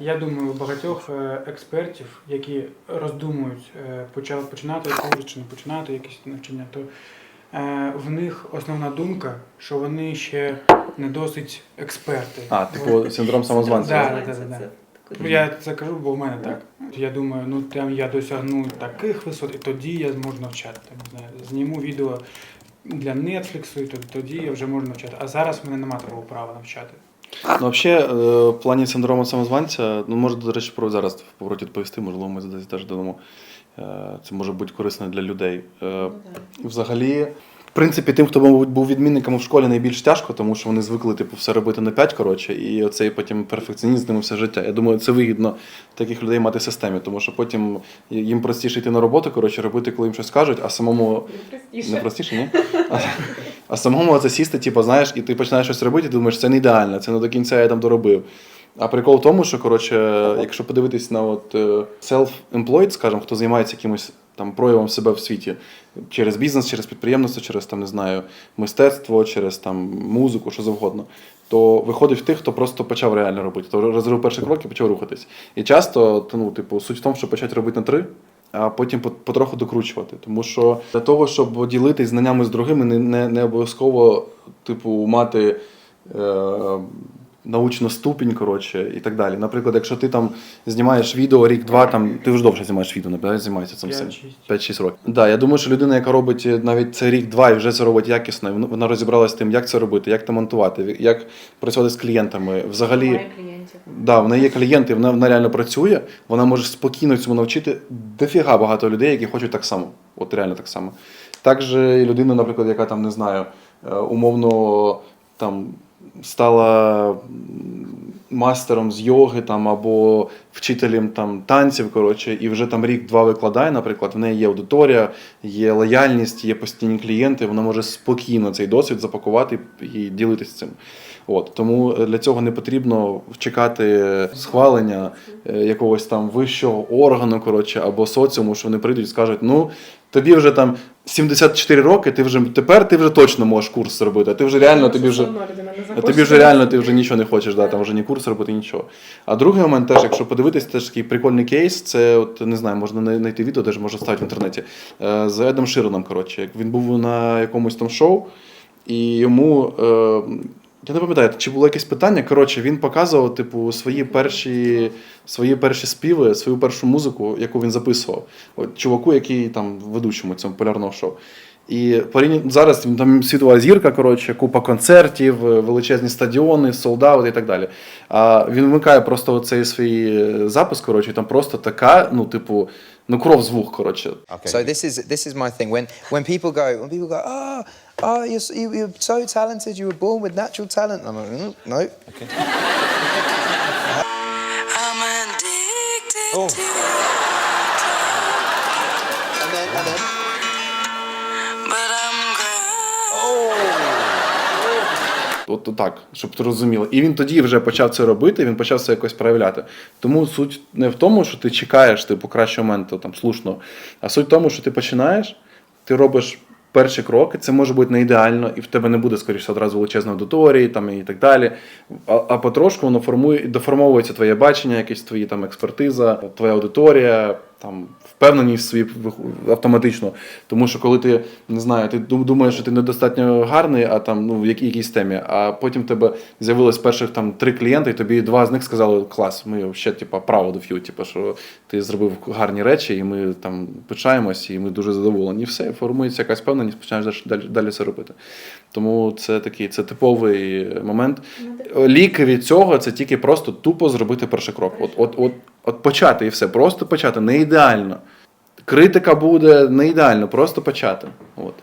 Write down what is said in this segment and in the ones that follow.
Я думаю, у багатьох е, експертів, які роздумують, е, почав починати курс чи не починати якесь навчання, то е, в них основна думка, що вони ще не досить експерти. А, типу синдром самозванця. Да, да, да, да. Ну, Я це кажу, бо в мене так. Я думаю, ну там я досягну таких висот, і тоді я зможу навчати. Там, не знаю, зніму відео для Netflix, і тоді я вже можу навчати. А зараз в мене немає такого права навчати. Ну, взагалі, е, в плані синдрому самозванця, ну, може, до речі, про зараз в повороті відповісти, можливо, ми десь теж додамо. Е, Це може бути корисно для людей. Е, Взагалі, в принципі, тим, хто був був відмінником в школі, найбільш тяжко, тому що вони звикли типу, все робити на 5, коротше, і оцей потім перфекціонізм з ними все життя. Я думаю, це вигідно таких людей мати в системі, тому що потім їм простіше йти на роботу, коротше, робити, коли їм щось кажуть, а самому не простіше, ні? А, самому це сісти, типу, знаєш, і ти починаєш щось робити, і думаєш, це не ідеально, це не до кінця я там доробив. А прикол в тому, що коротше, якщо подивитись на от е, self-employed, скажімо, хто займається якимось там проявом себе в світі через бізнес, через підприємництво, через там не знаю, мистецтво, через там музику, що завгодно, то виходить в тих, хто просто почав реально робити, то розробив перші кроки, почав рухатись. І часто, то, ну, типу, суть в тому, що почати робити на три. А потім потроху докручувати. Тому що для того, щоб ділитись знаннями з другими, не, не, не обов'язково, типу, мати е, научну ступінь, коротше, і так далі. Наприклад, якщо ти там знімаєш відео рік-два, там ти вже довше знімаєш відео, наприклад, займаєшся цим всім. 5-6. 5-6 років. Да, я думаю, що людина, яка робить навіть це рік-два і вже це робить якісно, вона- розібралася з тим, як це робити, як це монтувати, як працювати з клієнтами. Взагалі, Має клієнтів. Да, в неї є клієнти, вона, вона реально працює, вона може спокійно цьому навчити дофіга багато людей, які хочуть так само. От реально так само. Також і людина, наприклад, яка там не знаю, е, умовно там стала мастером з йоги там, або вчителем там, танців, коротше, і вже там рік-два викладає, наприклад, в неї є аудиторія, є лояльність, є постійні клієнти, вона може спокійно цей досвід запакувати і ділитися цим. От тому для цього не потрібно чекати схвалення е, якогось там вищого органу, коротше, або соціуму, що вони прийдуть і скажуть: ну тобі вже там 74 роки, ти вже тепер ти вже точно можеш курс зробити. А ти вже реально тобі вже. А тобі вже реально ти вже нічого не хочеш, да, там вже ні курс робити, нічого. А другий момент теж, якщо подивитись, теж такий прикольний кейс, це от не знаю, можна знайти відео, теж можна ставити в інтернеті. е, З Едом Широном, коротше. Як Він був на якомусь там шоу, і йому. Е, я не пам'ятаю, чи було якесь питання. Коротше, він показував, типу, свої перші, свої перші співи, свою першу музику, яку він записував. От, чуваку, який там ведучому цьому полярного шоу. І зараз він там світова зірка, коротше, купа концертів, величезні стадіони, солдати і так далі. А він вмикає просто оцей свій запис, коротше, і там просто така, ну, типу, ну кров з вух, коротше. So this is this is my thing. When when people go when people go, oh, oh, you're, you, you're so talented. You were born with natural talent. I'm like, "Mm, no. Okay. I'm addicted Oh. to And then and then. but I'm. От так, щоб ти розуміла. І він тоді вже почав це робити, він почав це якось проявляти. Тому суть не в тому, що ти чекаєш типу, кращого моменту, там, слушного, а суть в тому, що ти починаєш, ти робиш перші кроки, це може бути не ідеально, і в тебе не буде, скоріше, одразу величезної аудиторії там, і так далі. А, а потрошку воно формує, доформовується твоє бачення, якісь твої там експертиза, твоя аудиторія, там, впевненість в собі автоматично. Тому що коли ти не знаю, ти думаєш, що ти недостатньо гарний, а там ну в якій якійсь темі, а потім в тебе з'явилось перших там три клієнти, і тобі два з них сказали клас, ми ще типа of you, типу, що ти зробив гарні речі, і ми там пишаємось, і ми дуже задоволені. І все, формується якась впевненість, починаєш далі, далі це робити. Тому це такий це типовий момент. Ліки від цього це тільки просто тупо зробити перший крок. От, от, от, от почати і все, просто почати, не ідеально. Критика буде не ідеально, просто почати. От.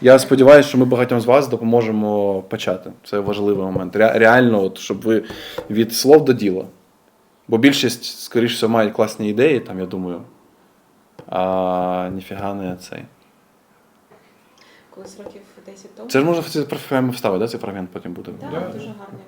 Я сподіваюся, що ми багатьом з вас допоможемо почати. Це важливий момент. Ре- Реально, от, щоб ви від слов до діла. Бо більшість, скоріш всього, мають класні ідеї, там, я думаю. А ніфіга не цей. Колись років 10 тому. Це ж можна в ці вставити, да? цей фрагмент потім буде. Так, дуже гарний.